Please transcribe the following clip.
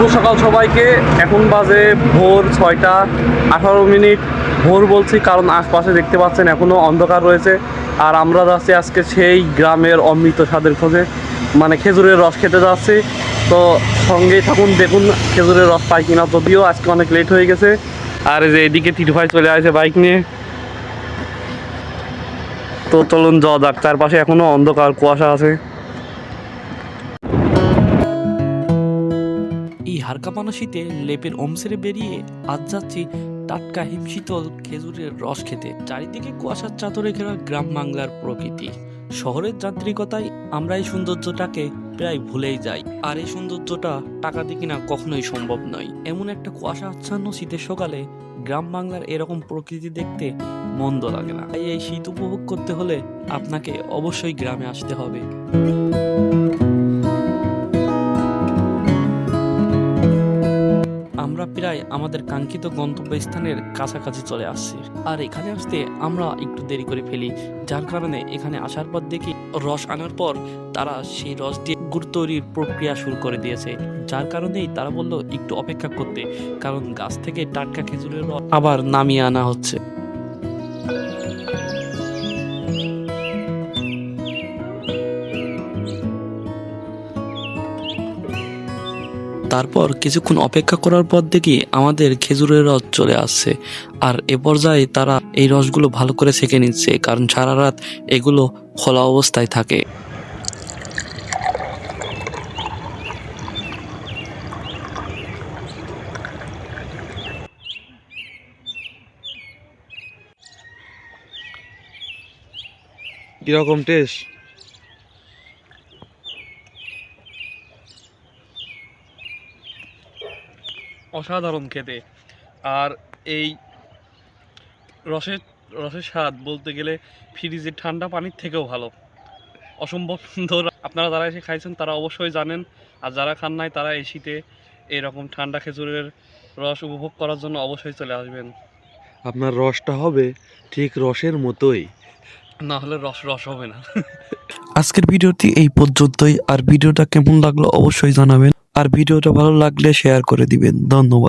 শুভ সকাল সবাইকে। এখন বাজে ভোর ছয়টা। আঠারো মিনিট ভোর বলছি, কারণ আশপাশে দেখতে পাচ্ছেন এখনও অন্ধকার রয়েছে। আর আমরা যাচ্ছি আজকে সেই গ্রামের অমৃত স্বাদের খোঁজে। মানে খেজুরের রস খেতে যাচ্ছি। তো সঙ্গেই থাকুন, দেখুন খেজুরের রস পাই কিনা। যদিও আজকে অনেক লেট হয়ে গেছে। আর এই যে এদিকে টিটু ভাই চলে আসে বাইক নিয়ে। তো চলুন যাওয়া যাক। চারপাশে এখনও অন্ধকার, কুয়াশা আছে। হাড়কাঁপানো শীতে লেপের ওমসেরে বেরিয়ে আজ যাচ্ছি টাটকা হিমশীতল খেজুরের রস খেতে। চারিদিকে কুয়াশার চাদরে ঘেরা গ্রাম বাংলার প্রকৃতি। শহরের যান্ত্রিকতায় আমরা এই সৌন্দর্যটাকে প্রায় ভুলেই যাই। আর এই সৌন্দর্যটা টাকা দিয়ে কিনা কখনোই সম্ভব নয়। এমন একটা কুয়াশা আচ্ছন্ন শীতের সকালে গ্রাম বাংলার এরকম প্রকৃতি দেখতে মন্দ লাগে না। তাই এই শীত উপভোগ করতে হলে আপনাকে অবশ্যই গ্রামে আসতে হবে। প্রায় আমাদের কাঙ্ক্ষিত গন্তব্যস্থানের কাছাকাছি চলে আসছি। আর এখানে আসতে আমরা একটু দেরি করে ফেলি, যার কারণে এখানে আসার পর দেখি রস আনার পর তারা সেই রস দিয়ে গুড় তৈরির প্রক্রিয়া শুরু করে দিয়েছে। যার কারণেই তারা বলল একটু অপেক্ষা করতে, কারণ গাছ থেকে টাটকা খেজুরের রস আবার নামিয়ে আনা হচ্ছে। তারপর কিছুক্ষণ অপেক্ষা করার পর দেখি আমাদের খেজুরের রস চলে আসছে। আর এ পর্যায়ে তারা এই রসগুলো ভালো করে সেঁকে নিচ্ছে, কারণ সারা রাত এগুলো খোলা অবস্থায় থাকে। কীরকম টেস্ট অসাধারণ খেতে। আর এই রসের রসের স্বাদ বলতে গেলে ফ্রিজের ঠান্ডা পানির থেকেও ভালো। অসম্ভব সুন্দর। আপনারা যারা এসে খাইছেন তারা অবশ্যই জানেন। আর যারা খান নাই তারা এই শীতে এরকম ঠান্ডা খেজুরের রস উপভোগ করার জন্য অবশ্যই চলে আসবেন। আপনার রসটা হবে ঠিক রসের মতোই। না হলে রস রস হবে না। আজকের ভিডিওটি এই পর্যন্তই। আর ভিডিওটা কেমন লাগল অবশ্যই জানাবেন। আর ভিডিওটা ভালো লাগলে শেয়ার করে দিবেন। ধন্যবাদ।